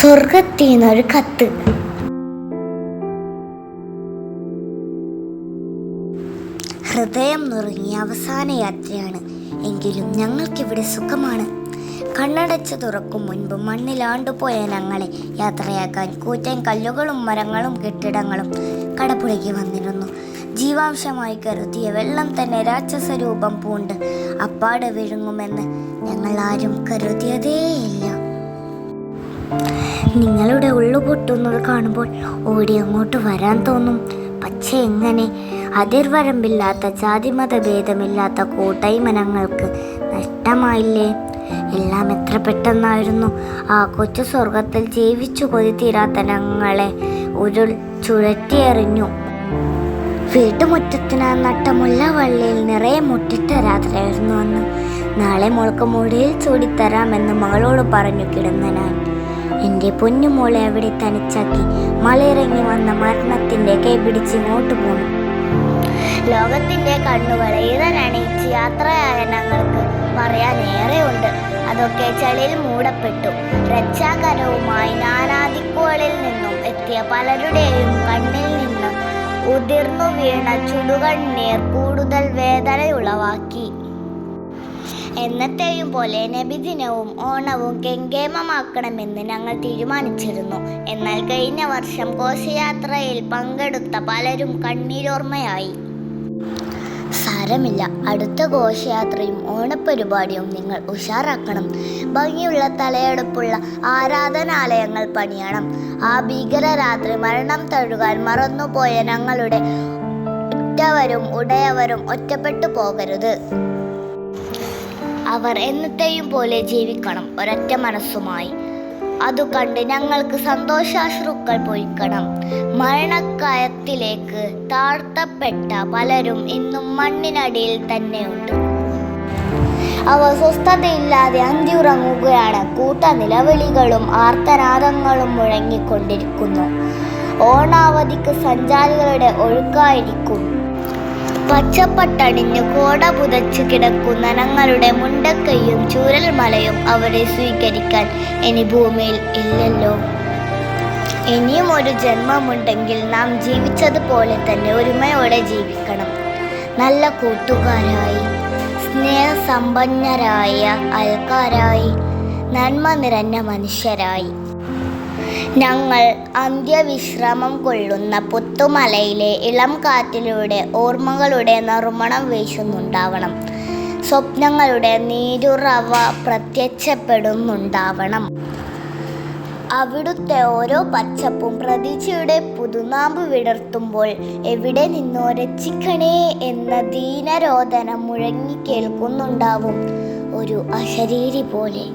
സ്വർഗത്തിൽ നിന്നൊരു കത്ത്. ഹൃദയം നുറുങ്ങിയ അവസാന യാത്രയാണ്. എങ്കിലും ഞങ്ങൾക്കിവിടെ സുഖമാണ്. കണ്ണടച്ച് തുറക്കും മുൻപ് മണ്ണിലാണ്ടുപോയ ഞങ്ങളെ യാത്രയാക്കാൻ കൂറ്റൻ കല്ലുകളും മരങ്ങളും കെട്ടിടങ്ങളും കടപ്പുഴയ്ക്ക് വന്നിരുന്നു. ജീവാംശമായി കരുതിയ വെള്ളം തന്നെ രാക്ഷസ രൂപം പൂണ്ട് അപ്പാടെ വിഴുങ്ങുമെന്ന് ഞങ്ങൾ ആരും കരുതിയതേയില്ല. നിങ്ങളുടെ ഉള്ളു പൊട്ടുന്നത് കാണുമ്പോൾ ഓടി അങ്ങോട്ട് വരാൻ തോന്നും. പക്ഷേ എങ്ങനെ? അതിർവരമ്പില്ലാത്ത ജാതിമത ഭേദമില്ലാത്ത കൂട്ടായ്മനങ്ങൾക്ക് നഷ്ടമായില്ലേ? എല്ലാം എത്ര പെട്ടെന്നായിരുന്നു. ആ കൊച്ചു സ്വർഗത്തിൽ ജീവിച്ചു കൊതി ഞങ്ങളെ ഉരുൾ ചുഴറ്റിയെറിഞ്ഞു. വീട്ടുമുറ്റത്തിന് നട്ട മുല്ലവള്ളിയിൽ നിറയെ മുട്ടിട്ട രാത്രിയായിരുന്നു അന്ന്. നാളെ മോൾക്ക് മുടിയിൽ ചൂടിത്തരാമെന്ന് മകളോട് പറഞ്ഞു കിടന്ന ഞാൻ എന്റെ പൊന്നുമോളെ അവിടെ തനിച്ചാക്കി മലയിറങ്ങി വന്ന മരണത്തിന്റെ കൈ പിടിച്ച് ഇങ്ങോട്ട് പോന്നു. ലോകത്തിന്റെ കണ്ണുകളെ ഈതനണിയിച്ച് യാത്രയായ ഞങ്ങൾക്ക് പറയാനേറെയുണ്ട്. അതൊക്കെ ചളിയിൽ മൂടപ്പെട്ടു. രക്ഷാകരവുമായി നാനാദിക്കുകളിൽ നിന്നും എത്തിയ പലരുടെയും കണ്ണിൽ നിന്നും ഉതിർന്നു വീണ ചുടുകണ്ണീർ കൂടുതൽ വേദനയുളവാക്കി. എന്നത്തെയും പോലെ നബിദിനവും ഓണവും ഗംഗേമമാക്കണമെന്ന് ഞങ്ങൾ തീരുമാനിച്ചിരുന്നു. എന്നാൽ കഴിഞ്ഞ വർഷം ഘോഷയാത്രയിൽ പങ്കെടുത്ത പലരും കണ്ണീരോർമ്മയായി. സാരമില്ല. അടുത്ത ഘോഷയാത്രയും ഓണപ്പരിപാടിയും നിങ്ങൾ ഉഷാറാക്കണം. ഭംഗിയുള്ള തലയെടുപ്പുള്ള ആരാധനാലയങ്ങൾ പണിയണം. ആ ഭീകര രാത്രി മരണം തഴുകാൻ മറന്നുപോയ ഞങ്ങളുടെ ഉറ്റവരും ഉടയവരും ഒറ്റപ്പെട്ടു പോകരുത്. അവർ എന്നത്തെയും പോലെ ജീവിക്കണം ഒരൊറ്റ മനസ്സുമായി. അതു കണ്ട് ഞങ്ങൾക്ക് സന്തോഷാശ്രുക്കൾ പൊഴിക്കണം മരണക്കയത്തിലേക്ക് താഴ്ത്തപ്പെട്ട പലരും ഇന്നും മണ്ണിനടിയിൽ തന്നെയുണ്ട്. അവ സ്വസ്ഥതയില്ലാതെ അന്തിയുറങ്ങുകയാണ്. കൂട്ട നിലവിളികളും ആർത്തനാദങ്ങളും മുഴങ്ങിക്കൊണ്ടിരിക്കുന്നു. ഓണാവധിക്ക് സഞ്ചാരികളുടെ ഒഴുക്കായിരിക്കും. പച്ചപ്പട്ടണിഞ്ഞ് കോട പുതച്ചു കിടക്കുന്ന ഞങ്ങളുടെ മുണ്ടക്കൈയും ചൂരൽ മലയും അവരെ സ്വീകരിക്കാൻ ഇനി ഭൂമിയിൽ ഇല്ലല്ലോ. ഇനിയും ഒരു ജന്മമുണ്ടെങ്കിൽ നാം ജീവിച്ചതുപോലെ തന്നെ ഒരുമയോടെ ജീവിക്കണം. നല്ല കൂട്ടുകാരായി സ്നേഹസമ്പന്നരായ ആൾക്കാരായി നന്മ നിറഞ്ഞ മനുഷ്യരായി. ഞങ്ങൾ അന്ത്യവിശ്രമം കൊള്ളുന്ന പുത്തുമലയിലെ ഇളം കാറ്റിലൂടെ ഓർമ്മകളുടെ നറുമണം വീശുന്നുണ്ടാവണം. സ്വപ്നങ്ങളുടെ നീരുറവ പ്രത്യക്ഷപ്പെടുന്നുണ്ടാവണം. അവിടുത്തെ ഓരോ പച്ചപ്പും പ്രതീക്ഷയുടെ പുതുനാമ്പ് വിടർത്തുമ്പോൾ എവിടെ നിന്നോ രക്ഷിക്കണേ എന്ന ദീനരോധനം മുഴങ്ങി കേൾക്കുന്നുണ്ടാവും ഒരു അശരീരി പോലെ.